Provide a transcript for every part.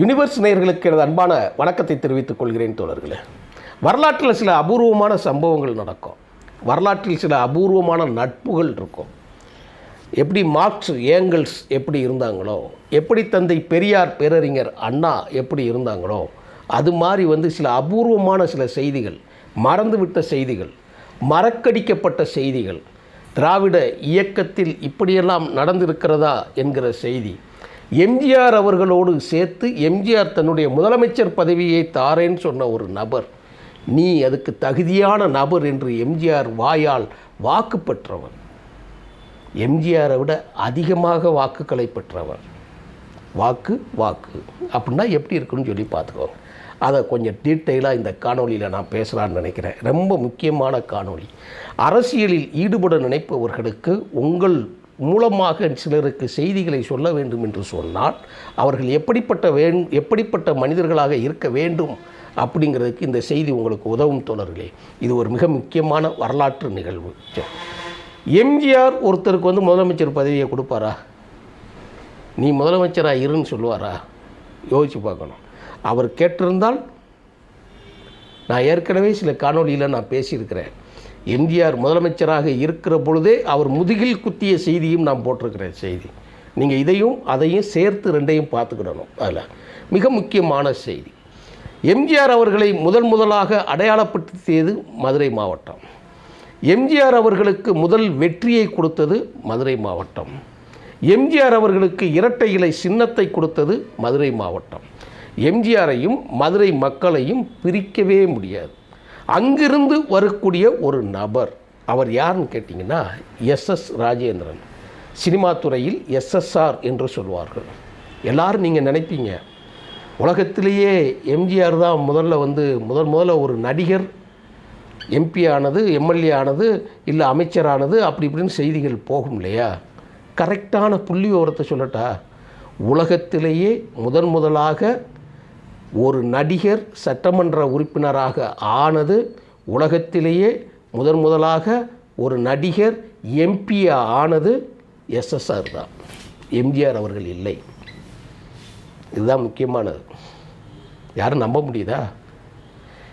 Universe நேயர்களுக்கு எனது அன்பான வணக்கத்தை தெரிவித்துக் கொள்கிறேன் தோழர்களே. வரலாற்றில் சில அபூர்வமான சம்பவங்கள் நடக்கும். வரலாற்றில் சில அபூர்வமான நட்புகள் இருக்கும். எப்படி மார்க்ஸ் ஏங்கல்ஸ் எப்படி இருந்தாங்களோ எப்படி தந்தை பெரியார் பேரறிஞர் அண்ணா எப்படி இருந்தாங்களோ அது மாதிரி வந்து சில அபூர்வமான சில செய்திகள் மறந்துவிட்ட செய்திகள் மறக்கடிக்கப்பட்ட செய்திகள் திராவிட இயக்கத்தில் இப்படியெல்லாம் நடந்திருக்கிறதா என்கிற செய்தி எம்ஜிஆர் அவர்களோடு சேர்த்து எம்ஜிஆர் தன்னுடைய முதலமைச்சர் பதவியை தாரேன்னு சொன்ன ஒரு நபர் நீ அதுக்கு தகுதியான நபர் என்று எம்ஜிஆர் வாயால் வாக்கு பெற்றவன் எம்ஜிஆரை விட அதிகமாக வாக்குகளை பெற்றவர். வாக்கு வாக்கு. அப்படின்னா எப்படி இருக்குன்னு சொல்லி பார்த்துக்கோங்க அதை கொஞ்சம் டீட்டெயிலாக இந்த காணொளியில் நான் பேசலான்னு நினைக்கிறேன். ரொம்ப முக்கியமான காணொளி. அரசியலில் ஈடுபட நினைப்பவர்களுக்கு உங்கள் மூலமாக சிலருக்கு செய்திகளை சொல்ல வேண்டும் என்று சொன்னால் அவர்கள் எப்படிப்பட்ட வேண் எப்படிப்பட்ட மனிதர்களாக இருக்க வேண்டும் அப்படிங்கிறதுக்கு இந்த செய்தி உங்களுக்கு உதவும் தோழர்களே. இது ஒரு மிக முக்கியமான வரலாற்று நிகழ்வு. எம்ஜிஆர் ஒருத்தருக்கு வந்து முதலமைச்சர் பதவியை கொடுப்பாரா? நீ முதலமைச்சராக இருன்னு சொல்லுவாரா? யோசிச்சு பார்க்கணும். அவர் கேட்டிருந்தால் நான் ஏற்கனவே சில காணொளியில் நான் பேசியிருக்கிறேன். எம்ஜிஆர் முதலமைச்சராக இருக்கிற பொழுதே அவர் முதுகில் குத்திய செய்தியும் நான் போட்டிருக்கிறேன் செய்தி. நீங்கள் இதையும் அதையும் சேர்த்து ரெண்டையும் பார்த்துக்கிடணும் அதில். மிக முக்கியமான செய்தி. எம்ஜிஆர் அவர்களை முதல் முதலாக அடையாளப்படுத்தியது மதுரை மாவட்டம். எம்ஜிஆர் அவர்களுக்கு முதல் வெற்றியை கொடுத்தது மதுரை மாவட்டம். எம்ஜிஆர் அவர்களுக்கு இரட்டை இலை சின்னத்தை கொடுத்தது மதுரை மாவட்டம். எம்ஜிஆரையும் மதுரை மக்களையும் பிரிக்கவே முடியாது. அங்கிருந்து வரக்கூடிய ஒரு நபர் அவர் யாருன்னு கேட்டிங்கன்னா எஸ்எஸ் ராஜேந்திரன். சினிமா துறையில் எஸ்எஸ்ஆர் என்று சொல்வார்கள். எல்லாரும் நீங்கள் நினைப்பீங்க உலகத்திலேயே எம்ஜிஆர் தான் முதல்ல வந்து முதல் முதல்ல ஒரு நடிகர் எம்பி ஆனது எம்எல்ஏ ஆனது இல்லை அமைச்சரானது அப்படி இப்படின்னு செய்திகள் போகும் இல்லையா? கரெக்டான புள்ளி விவரத்தை சொல்லட்டா உலகத்திலேயே முதன் முதலாக ஒரு நடிகர் சட்டமன்ற உறுப்பினராக ஆனது உலகத்திலேயே முதன் முதலாக ஒரு நடிகர் எம்பி ஆனது எஸ்எஸ்ஆர் தான். எம்ஜிஆர் அவர்கள் இல்லை. இதுதான் முக்கியமானது. யாரும் நம்ப முடியுதா?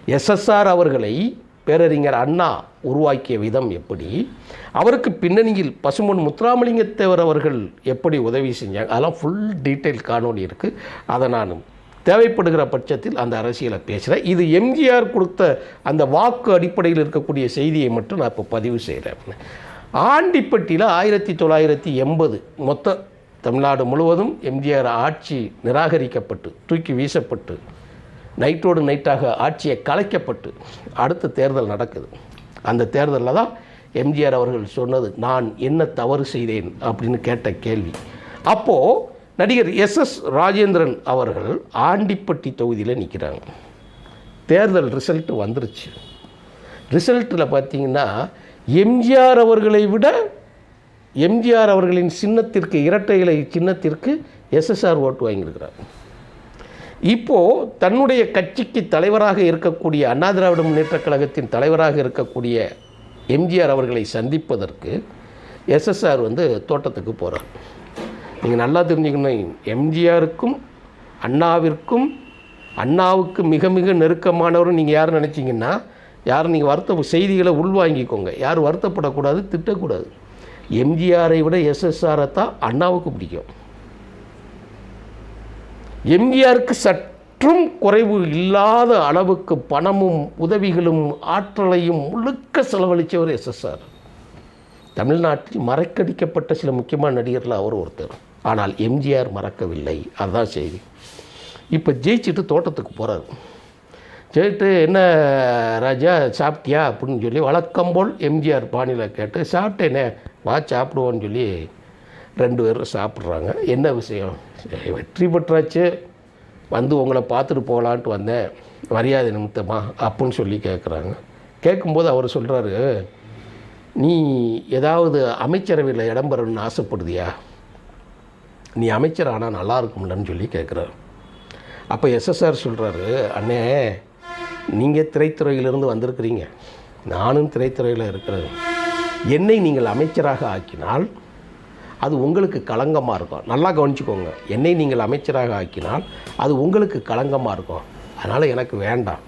எஸ்எஸ்ஆர் அவர்களை பேரறிஞர் அண்ணா உருவாக்கிய விதம் எப்படி? அவருக்கு பின்னணியில் பசுமன் முத்துராமலிங்கத்தேவர் அவர்கள் எப்படி உதவி செஞ்சாங்க? அதெல்லாம் ஃபுல் டீட்டெயில் காணொலி இருக்குது அதை நான் தேவைப்படுகிற பட்சத்தில் அந்த அரசியலை பேசுகிறேன் இது எம்ஜிஆர் கொடுத்த அந்த வாக்கு அடிப்படையில் இருக்கக்கூடிய செய்தியை மட்டும் நான் இப்போ பதிவு செய்கிறேன் ஆண்டிப்பட்டியில் ஆயிரத்தி தொள்ளாயிரத்தி எண்பது மொத்த தமிழ்நாடு முழுவதும் எம்ஜிஆர் ஆட்சி நிராகரிக்கப்பட்டு தூக்கி வீசப்பட்டு நைட்டோடு நைட்டாக ஆட்சியை கலைக்கப்பட்டு அடுத்த தேர்தல் நடக்குது. அந்த தேர்தலில் தான் எம்ஜிஆர் அவர்கள் சொன்னது நான் என்ன தவறு செய்தேன்? அப்படின்னு கேட்ட கேள்வி. அப்போது நடிகர் எஸ் எஸ் ராஜேந்திரன் அவர்கள் ஆண்டிப்பட்டி தொகுதியில் நிற்கிறாங்க தேர்தல் ரிசல்ட் வந்துருச்சு. ரிசல்ட்டில் பார்த்தீங்கன்னா எம்ஜிஆர் அவர்களை விட எம்ஜிஆர் அவர்களின் சின்னத்திற்கு இரட்டை இலை சின்னத்திற்கு எஸ்எஸ்ஆர் ஓட்டு வாங்கியிருக்கிறார். இப்போது தன்னுடைய கட்சிக்கு தலைவராக இருக்கக்கூடிய அண்ணா திராவிட முன்னேற்ற கழகத்தின் தலைவராக இருக்கக்கூடிய எம்ஜிஆர் அவர்களை சந்திப்பதற்கு எஸ்எஸ்ஆர் வந்து தோட்டத்துக்கு போகிறார் நீங்கள் நல்லா தெரிஞ்சுக்கணும். எம்ஜிஆருக்கும் அண்ணாவிற்கும் அண்ணாவுக்கு மிக மிக நெருக்கமானவரும் நீங்கள் யார் நினச்சிங்கன்னா யார் நீங்கள் வருத்த செய்திகளை உள்வாங்கிக்கோங்க. யாரும் வருத்தப்படக்கூடாது திட்டக்கூடாது. எம்ஜிஆரை விட எஸ்எஸ்ஆரை தான் அண்ணாவுக்கு பிடிக்கும். எம்ஜிஆருக்கு சற்றும் குறைவு இல்லாத அளவுக்கு பணமும் உதவிகளும் ஆற்றலையும் முழுக்க செலவழித்தவர் எஸ்எஸ்ஆர். தமிழ்நாட்டில் மறைக்கடிக்கப்பட்ட சில முக்கியமான நடிகர்கள் அவர் ஒருத்தர். ஆனால் எம்ஜிஆர் மறக்கவில்லை. அதுதான் செய்தி. இப்போ ஜெயிச்சுட்டு தோட்டத்துக்கு போகிறார் ஜெயிட்டு என்ன ராஜா சாப்பிட்டியா அப்படின்னு சொல்லி வழக்கம் போல் எம்ஜிஆர் பாணியில் கேட்டு சாப்பிட்டேனே வா சாப்பிடுவோன்னு சொல்லி ரெண்டு பேரும் சாப்பிட்றாங்க. என்ன விஷயம்? வெற்றி பெற்றாச்சு. வந்து உங்களை பார்த்துட்டு போகலான்ட்டு வந்தேன். மரியாதை நிமித்தமா அப்புடின்னு சொல்லி கேட்குறாங்க கேட்கும்போது அவர் சொல்கிறாரு நீ ஏதாவது அமைச்சரவையில் இடம் பெறணும்னு ஆசைப்படுதியா? நீ அமைச்சர் ஆனால் நல்லா இருக்கும்லன்னு சொல்லி கேட்குறாரு. அப்போ எஸ்எஸ்ஆர் சொல்கிறாரு அண்ணே நீங்கள் திரைத்துறையிலிருந்து வந்திருக்கிறீங்க. நானும் திரைத்துறையில் இருக்கிறேன். என்னை நீங்கள் அமைச்சராக ஆக்கினால் அது உங்களுக்கு களங்கமாக இருக்கும். நல்லா கவனிச்சுக்கோங்க. என்னை நீங்கள் அமைச்சராக ஆக்கினால் அது உங்களுக்கு களங்கமாக இருக்கும். அதனால் எனக்கு வேண்டாம்.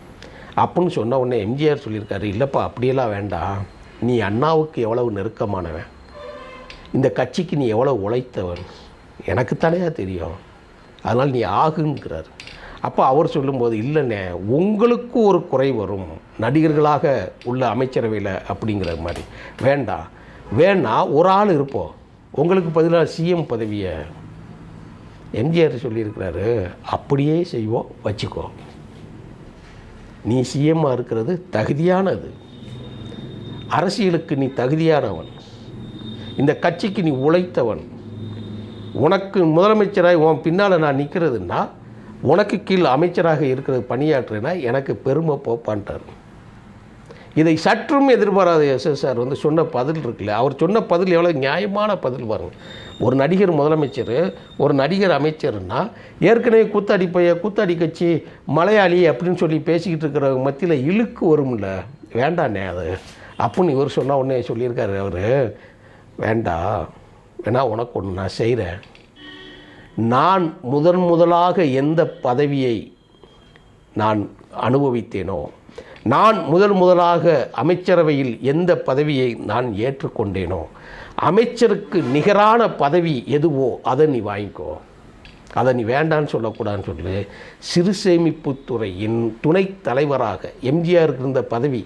அப்படின்னு சொன்ன உடனே எம்ஜிஆர் சொல்லியிருக்காரு இல்லைப்பா அப்படியெல்லாம் வேண்டாம். நீ அண்ணாவுக்கு எவ்வளவு நெருக்கமானவன். இந்த கட்சிக்கு நீ எவ்வளோ உழைத்தவன். எனக்கு தலையாக தெரியும். அதனால் நீ ஆகுங்கிறார். அப்போ அவர் சொல்லும்போது இல்லைண்ணே உங்களுக்கு ஒரு குறை வரும். நடிகர்களாக உள்ள அமைச்சரவையில் அப்படிங்கிற மாதிரி. வேண்டாம் வேணா ஒரு ஆள் இருப்போம். உங்களுக்கு பதிலாக சிஎம் பதவியை எம்ஜிஆர் சொல்லியிருக்கிறாரு. அப்படியே செய்வோம் வச்சுக்கோ. நீ சிஎம்மாக இருக்கிறது தகுதியானது. அரசியலுக்கு நீ தகுதியானவன். இந்த கட்சிக்கு நீ உழைத்தவன். உனக்கு முதலமைச்சராக உன் பின்னால் நான் நிற்கிறதுன்னா உனக்கு கீழ் அமைச்சராக இருக்கிறது பணியாற்றுனா எனக்கு பெருமை போப்பான்ட்டார். இதை சற்றும் எதிர்பாராத எஸ்எஸ்ஆர் வந்து சொன்ன பதில் இருக்குல்ல அவர் சொன்ன பதில் எவ்வளோ நியாயமான பதில் பாருங்கள் ஒரு நடிகர் முதலமைச்சர் ஒரு நடிகர் அமைச்சர்னா ஏற்கனவே கூத்தாடி பைய கூத்தாடி கட்சி மலையாளி அப்படின்னு சொல்லி பேசிக்கிட்டு இருக்கிற மத்தியில் இழுக்கு வரும்ல. வேண்டாண்ணே அது. அப்புடின்னு இவர் சொன்னால் உடனே சொல்லியிருக்காரு அவர். வேண்டாம் வேணா உனக்கு ஒன்று நான் செய்கிறேன் நான் முதன் முதலாக எந்த பதவியை நான் அனுபவித்தேனோ நான் முதல் முதலாக அமைச்சரவையில் எந்த பதவியை நான் ஏற்றுக்கொண்டேனோ அமைச்சருக்கு நிகரான பதவி எதுவோ அதை நீ வாங்கிக்கோ. அதை நீ வேண்டான்னு சொல்லக்கூடாதுன்னு சொல்லி. சிறு சேமிப்பு துறையின் துணை தலைவராக எம்ஜிஆருக்கு இருந்த பதவி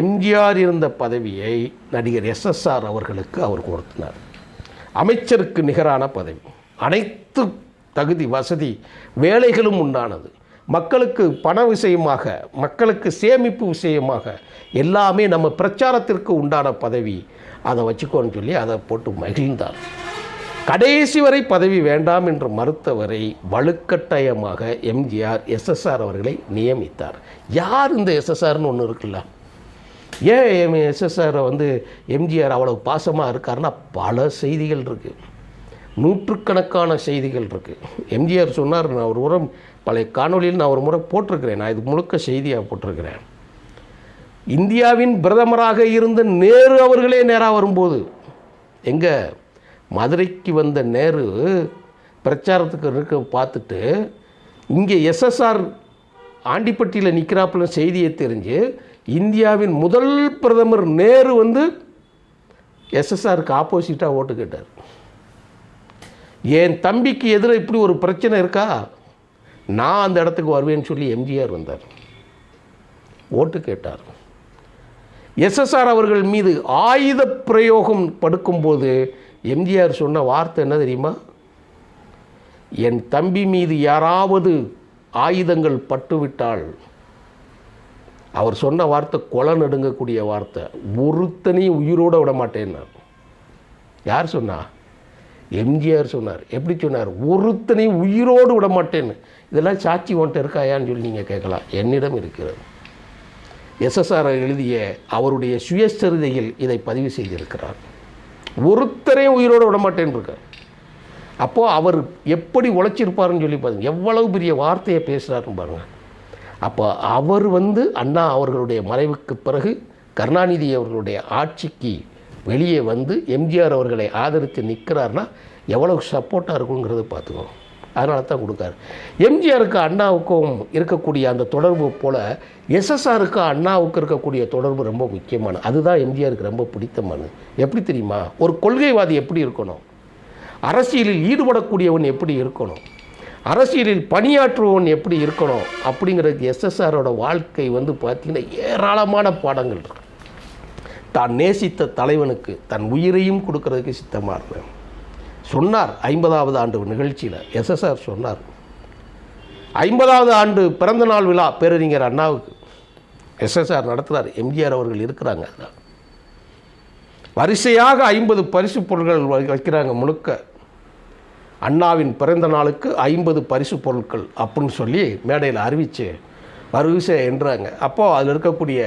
எம்ஜிஆர் இருந்த பதவியை நடிகர் எஸ்எஸ்ஆர் அவர்களுக்கு அவர் கொடுத்தினார். அமைச்சருக்கு நிகரான பதவி. அனைத்து தகுதி வசதி வேலைகளும் உண்டானது. மக்களுக்கு பண விஷயமாக மக்களுக்கு சேமிப்பு விஷயமாக எல்லாமே நம்ம பிரச்சாரத்திற்கு உண்டான பதவி. அதை வச்சுக்கோன்னு சொல்லி அதை போட்டு மகிழ்ந்தார். கடைசி வரை பதவி வேண்டாம் என்று மறுத்தவரை வலுக்கட்டாயமாக எம்ஜிஆர் எஸ்எஸ்ஆர் அவர்களை நியமித்தார். யார் இந்த எஸ்எஸ்ஆர்னு ஒன்று இருக்குல்ல? ஏன் எஸ்எஸ்ஆரை வந்து எம்ஜிஆர் அவ்வளவு பாசமாக இருக்காருன்னா பல செய்திகள் இருக்குது நூற்றுக்கணக்கான செய்திகள் இருக்குது எம்ஜிஆர் சொன்னார் நான் ஒரு முறை பழைய காணொளியில் நான் ஒரு முறை போட்டிருக்கிறேன். நான் இது முழுக்க செய்தியாக போட்டிருக்கிறேன். இந்தியாவின் பிரதமராக இருந்த நேரு அவர்களே நேராக வரும்போது எங்கே மதுரைக்கு வந்த நேரு பிரச்சாரத்துக்கு இருக்க பார்த்துட்டு இங்கே எஸ்எஸ்ஆர் ஆண்டிப்பட்டியில் நிற்கிறாப்புல செய்தியை தெரிஞ்சு இந்தியாவின் முதல் பிரதமர் நேரு வந்து எஸ்எஸ்ஆருக்கு ஆப்போசிட்டாக ஓட்டு கேட்டார். என் தம்பிக்கு எதிராக இப்படி ஒரு பிரச்சனை இருக்கா? நான் அந்த இடத்துக்கு வருவேன்னு சொல்லி எம்ஜிஆர் வந்தார். ஓட்டு கேட்டார். எஸ்எஸ்ஆர் அவர்கள் மீது ஆயுத பிரயோகம் படுக்கும்போது எம்ஜிஆர் சொன்ன வார்த்தை என்ன தெரியுமா? என் தம்பி மீது யாராவது ஆயுதங்கள் பட்டுவிட்டால் அவர் சொன்ன வார்த்தை கொலை நடுங்கக்கூடிய வார்த்தை. ஒருத்தனையும் உயிரோட விட மாட்டேன்னார். யார் சொன்னா? எம்ஜிஆர் சொன்னார். எப்படி சொன்னார்? ஒருத்தனையும் உயிரோடு விட மாட்டேன்னு. இதெல்லாம் சாட்சி உன்ட்ட இருக்காயான்னு சொல்லி நீங்கள் கேட்கலாம். என்னிடம் இருக்கிறது. எஸ்எஸ்ஆர் எழுதிய அவருடைய சுயசரிதையில் இதை பதிவு செய்திருக்கிறார். ஒருத்தரையும் உயிரோடு விட மாட்டேன்னு இருக்கார். அப்போது அவர் எப்படி உழைச்சிருப்பாருன்னு சொல்லி பாருங்கள் எவ்வளவு பெரிய வார்த்தையை பேசுகிறாருன்னு பாருங்கள் அப்போ அவர் வந்து அண்ணா அவர்களுடைய மறைவுக்கு பிறகு கருணாநிதி அவர்களுடைய ஆட்சிக்கு வெளியே வந்து எம்ஜிஆர் அவர்களை ஆதரித்து நிற்கிறார்னா எவ்வளவு சப்போர்ட்டாக இருக்குங்கிறத பார்த்துக்கோ அதனால தான் கொடுக்காரு. எம்ஜிஆருக்கு அண்ணாவுக்கும் இருக்கக்கூடிய அந்த தொடர்பு போல் எஸ்எஸ்ஆருக்கு அண்ணாவுக்கு இருக்கக்கூடிய தொடர்பு ரொம்ப முக்கியமானது அதுதான் எம்ஜிஆருக்கு ரொம்ப பிடித்தமானது எப்படி தெரியுமா? ஒரு கொள்கைவாதி எப்படி இருக்கணும்? அரசியலில் ஈடுபடக்கூடியவன் எப்படி இருக்கணும்? அரசியலில் பணியாற்றுவன் எப்படி இருக்கணும் அப்படிங்கிறதுக்கு எஸ்எஸ்ஆரோட வாழ்க்கை வந்து பார்த்திங்கன்னா ஏராளமான பாடங்கள் இருக்கு. தான் நேசித்த தலைவனுக்கு தன் உயிரையும் கொடுக்கறதுக்கு சித்தமாக இருந்தேன். சொன்னார் ஐம்பதாவது ஆண்டு நிகழ்ச்சியில் எஸ்எஸ்ஆர் சொன்னார் ஐம்பதாவது ஆண்டு பிறந்த நாள் விழா பேரறிஞர் அண்ணாவுக்கு. எஸ்எஸ்ஆர் நடத்துகிறார் எம்ஜிஆர் அவர்கள் இருக்கிறாங்க அதான். வரிசையாக ஐம்பது பரிசு பொருட்கள் வைக்கிறாங்க முழுக்க. அண்ணாவின் பிறந்த நாளுக்கு ஐம்பது பரிசு பொருட்கள் அப்படின்னு சொல்லி மேடையில் அறிவித்து வரிசை என்றாங்க. அப்போது அதில் இருக்கக்கூடிய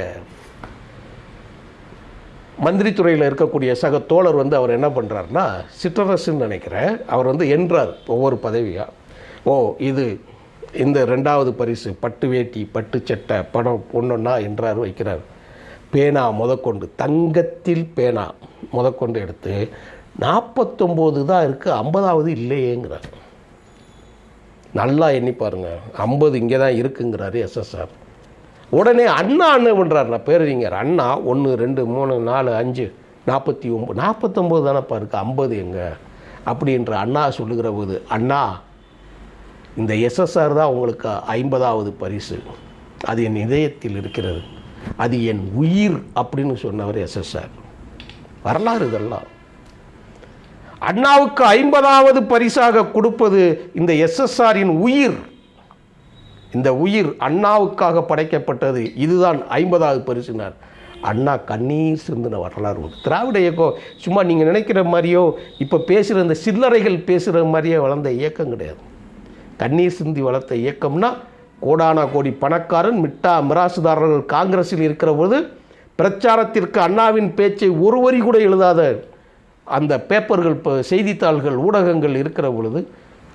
மந்திரித்துறையில் இருக்கக்கூடிய சக தோழர் வந்து அவர் என்ன பண்ணுறாருன்னா சிற்றரசுன்னு நினைக்கிறேன். அவர் வந்து என்றார் ஒவ்வொரு பதவியாக ஓ இது இந்த ரெண்டாவது பரிசு பட்டு வேட்டி பட்டு சட்டை படம் ஒன்றொன்னா என்றார் வைக்கிறார். பேனா முதற்கொண்டு தங்கத்தில் பேனா முதற்கொண்டு எடுத்து நாற்பத்தொம்போது தான் இருக்குது ஐம்பதாவது இல்லையேங்கிறார். நல்லா எண்ணி பாருங்க ஐம்பது இங்கே தான் இருக்குங்கிறாரு எஸ்எஸ்ஆர். உடனே அண்ணா அண்ணன் பண்ணுறார் நான் பேரறிஞர் அண்ணா ஒன்று ரெண்டு மூணு நாலு அஞ்சு நாற்பத்தி ஒம்பது நாற்பத்தொம்போது தானேப்பா இருக்குது ஐம்பது எங்கே? அப்படின்ற அண்ணா சொல்லுகிற போது அண்ணா இந்த எஸ்எஸ்ஆர் தான் உங்களுக்கு ஐம்பதாவது பரிசு. அது என் இதயத்தில் இருக்கிறது. அது என் உயிர் அப்படின்னு சொன்னவர் எஸ்எஸ்ஆர். வரலாறு இதெல்லாம். அண்ணாவுக்கு ஐம்பதாவது பரிசாக கொடுப்பது இந்த எஸ்எஸ்ஆரின் உயிர். இந்த உயிர் அண்ணாவுக்காக படைக்கப்பட்டது. இதுதான் ஐம்பதாவது பரிசுனார். அண்ணா கண்ணீர் சிந்தின வரலாறு உண்டு. திராவிட இயக்கம் சும்மா நீங்கள் நினைக்கிற மாதிரியோ இப்போ பேசுகிற இந்த சில்லறைகள் பேசுகிற மாதிரியே வளர்ந்த இயக்கம் கிடையாது. கண்ணீர் சிந்தி வளர்த்த இயக்கம்னா கோடானா கோடி பணக்காரன் மிட்டா மிராசுதாரர்கள் காங்கிரஸில் இருக்கிற போது பிரச்சாரத்திற்கு அண்ணாவின் பேச்சை ஒரு வரி கூட எழுதாத அந்த பேப்பர்கள் இப்போ செய்தித்தாள்கள் ஊடகங்கள் இருக்கிற பொழுது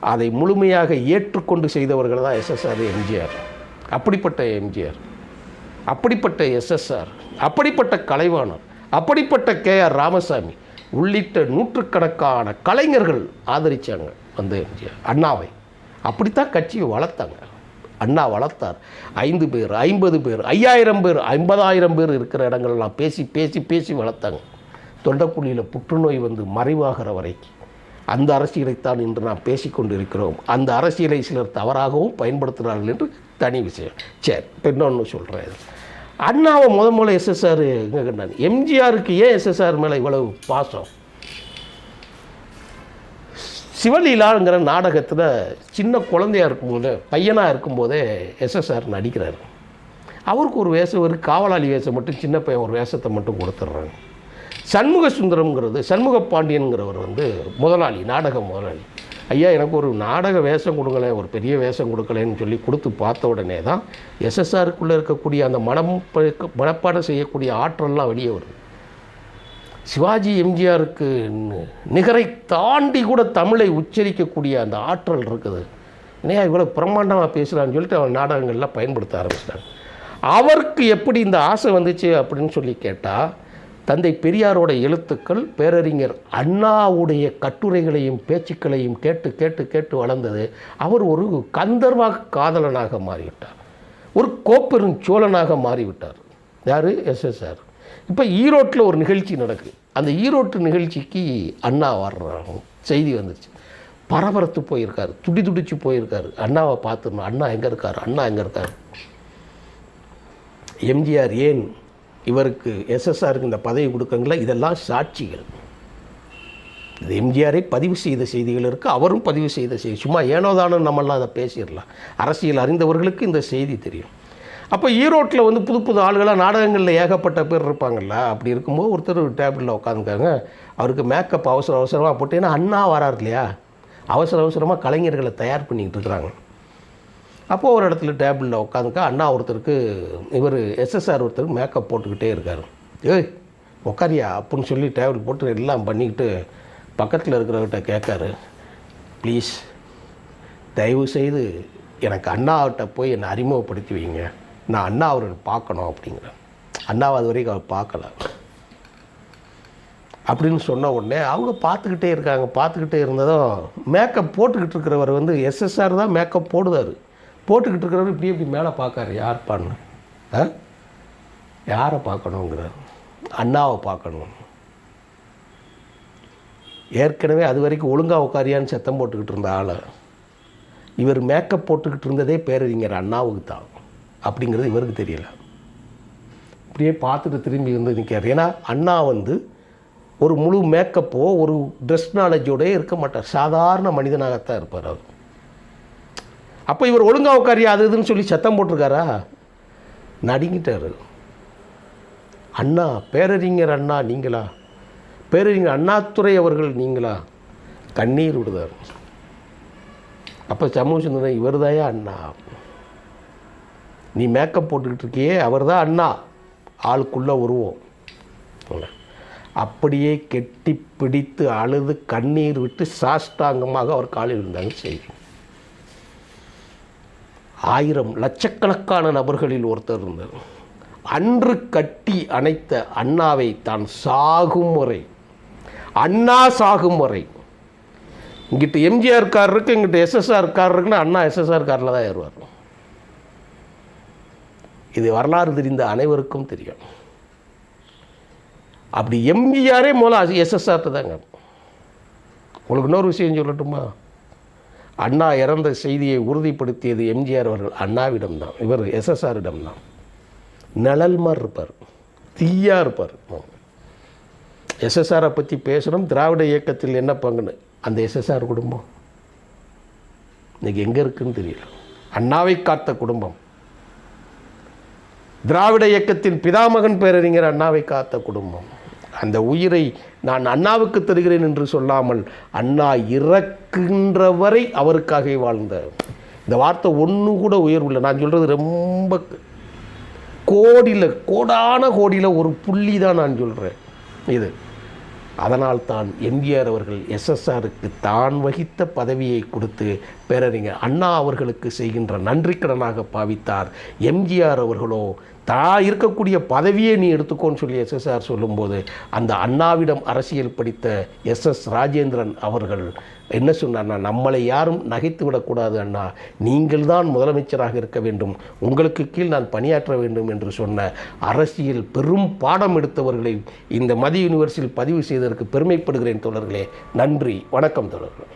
அதை முழுமையாக ஏற்றுக்கொண்டு செய்தவர்கள் தான் எஸ்எஸ்ஆர் எம்ஜிஆர். அப்படிப்பட்ட எம்ஜிஆர் அப்படிப்பட்ட எஸ்எஸ்ஆர் அப்படிப்பட்ட கலைவாணர் அப்படிப்பட்ட கே ஆர் ராமசாமி உள்ளிட்ட நூற்றுக்கணக்கான கலைஞர்கள் ஆதரித்தாங்க அந்த எம்ஜிஆர். அண்ணாவை. அப்படித்தான் கட்சியை வளர்த்தாங்க. அண்ணா வளர்த்தார். ஐந்து பேர் ஐம்பது பேர் ஐயாயிரம் பேர் ஐம்பதாயிரம் பேர் இருக்கிற இடங்கள்லாம் பேசி பேசி பேசி வளர்த்தாங்க. தொண்டக்குழியில் புற்றுநோய் வந்து மறைவாகிற வரைக்கும் அந்த அரசியலைத்தான் இன்று நாம் பேசிக்கொண்டு இருக்கிறோம் அந்த அரசியலை சிலர் தவறாகவும் பயன்படுத்துகிறார்கள் என்று தனி விஷயம். சரி இப்போ இன்னொன்று சொல்கிறேன் அண்ணாவை முத முதல்ல எஸ்எஸ்ஆர் எங்கே கண்டாங்க எம்ஜிஆருக்கு ஏன் எஸ்எஸ்ஆர் மேலே இவ்வளவு பாசம்? சிவலீலாங்கிற நாடகத்தில் சின்ன குழந்தையா இருக்கும்போது பையனாக இருக்கும்போதே எஸ்எஸ்ஆர் நடிக்கிறார். அவருக்கு ஒரு வேஷம் ஒரு காவலாளி வேஷம் மட்டும் சின்ன பையன் ஒரு வேஷத்தை மட்டும் கொடுத்துட்றாங்க. சண்முக சுந்தரம்ங்கிறது சண்முக பாண்டியன்கிறவர் வந்து முதலாளி நாடக முதலாளி. ஐயா எனக்கு ஒரு நாடக வேஷம் கொடுங்களேன் ஒரு பெரிய வேஷம் கொடுக்கலன்னு சொல்லி கொடுத்து பார்த்த உடனே தான் எஸ்எஸ்ஆருக்குள்ளே இருக்கக்கூடிய அந்த மனம் மனப்பாடம் செய்யக்கூடிய ஆற்றல்லாம் வெளியே வருது. சிவாஜி எம்ஜிஆருக்கு நிகரை தாண்டி கூட தமிழை உச்சரிக்கக்கூடிய அந்த ஆற்றல் இருக்குது. என்னையா இவ்வளோ பிரம்மாண்டமாக பேசுகிறான்னு சொல்லிட்டு அவன் நாடகங்கள்லாம் பயன்படுத்த ஆரம்பிச்சிட்டாங்க அவருக்கு எப்படி இந்த ஆசை வந்துச்சு அப்படின்னு சொல்லி கேட்டால் தந்தை பெரியாரோட எழுத்துக்கள் பேரறிஞர் அண்ணாவுடைய கட்டுரைகளையும் பேச்சுக்களையும் கேட்டு கேட்டு கேட்டு வளர்ந்தது. அவர் ஒரு கந்தர்வாக காதலனாக மாறிவிட்டார். ஒரு கோப்பெரும் சோழனாக மாறிவிட்டார். யார்? எஸ்எஸ்ஆர் இப்போ ஈரோட்டில் ஒரு நிகழ்ச்சி நடக்குது அந்த ஈரோட்டு நிகழ்ச்சிக்கு அண்ணா வர்றாங்க. செய்தி வந்துச்சு. பரபரத்து போயிருக்காரு. துடி துடிச்சு போயிருக்காரு. அண்ணாவை பார்த்துடணும். அண்ணா எங்கே இருக்கார்? அண்ணா எங்கே இருக்கார்? எம்ஜிஆர் ஏன் இவருக்கு எஸ்எஸ்ஆருக்கு இந்த பதவி கொடுக்கங்கள இதெல்லாம் சாட்சிகள். இது எம்ஜிஆரை பதிவு செய்த செய்திகள் இருக்குது அவரும் பதிவு செய்த செய்தி. சும்மா ஏனோதானோ நம்மளாம் அதை பேசிடலாம். அரசியல் அறிந்தவர்களுக்கு இந்த செய்தி தெரியும். அப்போ ஈரோட்டில் வந்து புது புது ஆளுகளாக நாடகங்களில் ஏகப்பட்ட பேர் இருப்பாங்கல்ல அப்படி இருக்கும்போது ஒருத்தர் டேபிளில் உட்காந்துருக்காங்க அவருக்கு மேக்கப் அவசர அவசரமாக போட்டு ஏன்னா அண்ணா வரார் இல்லையா? அவசர அவசரமாக கலைஞர்களை தயார் பண்ணிக்கிட்டு இருக்கிறாங்க. அப்போது ஒரு இடத்துல டேபிளில் உட்காந்துக்கா அண்ணா ஒருத்தருக்கு இவர் எஸ்எஸ்ஆர் ஒருத்தருக்கு மேக்கப் போட்டுக்கிட்டே இருக்கார். ஏய் உக்காரியா அப்புடின்னு சொல்லி டேபிள் போட்டு எல்லாம் பண்ணிக்கிட்டு பக்கத்தில் இருக்கிறவர்கிட்ட கேட்காரு. ப்ளீஸ் தயவு செய்து எனக்கு அண்ணாவிட்ட போய் என்னை அறிமுகப்படுத்தி வைங்க. நான் அண்ணா அவரை பார்க்கணும் அப்படிங்கிறேன் அண்ணாவை அது வரைக்கும் அவர் பார்க்கல. அப்படின்னு சொன்ன உடனே அவங்க பார்த்துக்கிட்டே இருக்காங்க. பார்த்துக்கிட்டே இருந்ததும் மேக்கப் போட்டுக்கிட்டு இருக்கிறவர் வந்து எஸ்எஸ்ஆர் தான் மேக்கப் போடுவார். போட்டுக்கிட்டு இருக்கிறவர் இப்படி இப்படி மேலே பார்க்காரு. யார் பண்ண ஆ? யாரை பார்க்கணுங்கிறார்? அண்ணாவை பார்க்கணும். ஏற்கனவே அது வரைக்கும் ஒழுங்காக உட்காரியான்னு சத்தம் போட்டுக்கிட்டு இருந்த ஆளை. இவர் மேக்கப் போட்டுக்கிட்டு இருந்ததே பேரறிஞர் அண்ணாவுக்கு தான். அப்படிங்கிறது இவருக்கு தெரியல. இப்படியே பார்த்துட்டு திரும்பி வந்து நிற்கிறார். ஏன்னா அண்ணா வந்து ஒரு முழு மேக்கப்போ ஒரு ட்ரெஸ் நாலேஜோடே இருக்க மாட்டார். சாதாரண மனிதனாகத்தான் இருப்பார் அவர். அப்போ இவர் ஒழுங்காக உட்காரியா? அது இதுன்னு சொல்லி சத்தம் போட்டிருக்காரா? நடுங்கிட்டார். அண்ணா பேரறிஞர் அண்ணா நீங்களா? பேரறிஞர் அண்ணாத்துறை அவர்கள் நீங்களா? கண்ணீர் விடுதார். அப்போ சமூக சுந்தரம் இவர் அண்ணா? நீ மேக்கப் போட்டுக்கிட்டு இருக்கியே அவர் தான் அண்ணா. ஆளுக்குள்ளே உருவம் அப்படியே கெட்டி பிடித்து அழுது கண்ணீர் விட்டு சாஷ்டாங்கமாக அவர் காலில் இருந்தாங்க செய்யும் ஆயிரம் லட்சக்கணக்கான நபர்களில் ஒருத்தர் இருந்தார். அன்று கட்டி அணைத்த அண்ணாவை தான் சாகும் முறை அண்ணா சாகும் வரை. இங்கிட்டு எம்ஜிஆர் கார் இருக்கு இங்கிட்டு எஸ்எஸ்ஆர் கார் இருக்குன்னா அண்ணா எஸ்எஸ்ஆர் காரில் தான் ஏறுவார். இது வரலாறு தெரிந்த அனைவருக்கும் தெரியும். அப்படி எம்ஜிஆரே மூலம் எஸ்எஸ்ஆர்ட்டு தாங்க. உங்களுக்கு இன்னொரு விஷயம் சொல்லட்டுமா? அண்ணா இறந்த செய்தியை உறுதிப்படுத்தியது எம்ஜிஆர் அவர்கள். அண்ணாவிடம்தான். இவர் எஸ்எஸ்ஆரிடம் தான் நிழல் மாதிரி இருப்பார். தீயாக இருப்பார். எஸ்எஸ்ஆரை பற்றி பேசணும். திராவிட இயக்கத்தில் என்ன பங்குன்னு? அந்த எஸ்எஸ்ஆர் குடும்பம். இன்னைக்கு எங்கே இருக்குன்னு தெரியல. அண்ணாவை காத்த குடும்பம். திராவிட இயக்கத்தின் பிதாமகன் பேரறிஞர் அண்ணாவை காத்த குடும்பம். அந்த உயிரை நான் அண்ணாவுக்கு தருகிறேன் என்று சொல்லாமல் அண்ணா இறக்கின்ற வரை அவருக்காகவே வாழ்ந்த. இந்த வார்த்தை ஒன்று கூட உயர்வு நான் சொல்கிறது ரொம்ப கோடியில் கோடான கோடியில் ஒரு புள்ளி தான் நான் சொல்கிறேன் இது. அதனால் தான் எம்ஜிஆர் அவர்கள் எஸ்எஸ்ஆருக்கு தான் வகித்த பதவியை கொடுத்து பேரறிஞர் அண்ணா அவர்களுக்கு செய்கின்ற நன்றிக்கடனாக பாவித்தார். எம்ஜிஆர் அவர்களோ தா இருக்கக்கூடிய பதவியை நீ எடுத்துக்கோன்னு சொல்லி எஸ்எஸ்ஆர் சொல்லும்போது அந்த அண்ணாவிடம் அரசியல் படித்த எஸ்எஸ் ராஜேந்திரன் அவர்கள் என்ன சொன்னார்னா நம்மளை யாரும் நகைத்து விடக்கூடாது அண்ணா. நீங்கள் தான் முதலமைச்சராக இருக்க வேண்டும். உங்களுக்கு கீழ் நான் பணியாற்ற வேண்டும் என்று சொன்ன அரசியல் பெரும் பாடம் எடுத்தவர்களை இந்த மதிய யூனிவர்சிட்டியில் பதிவு செய்ததற்கு பெருமைப்படுகிறேன் தோழர்களே. நன்றி. வணக்கம் தோழர்களே.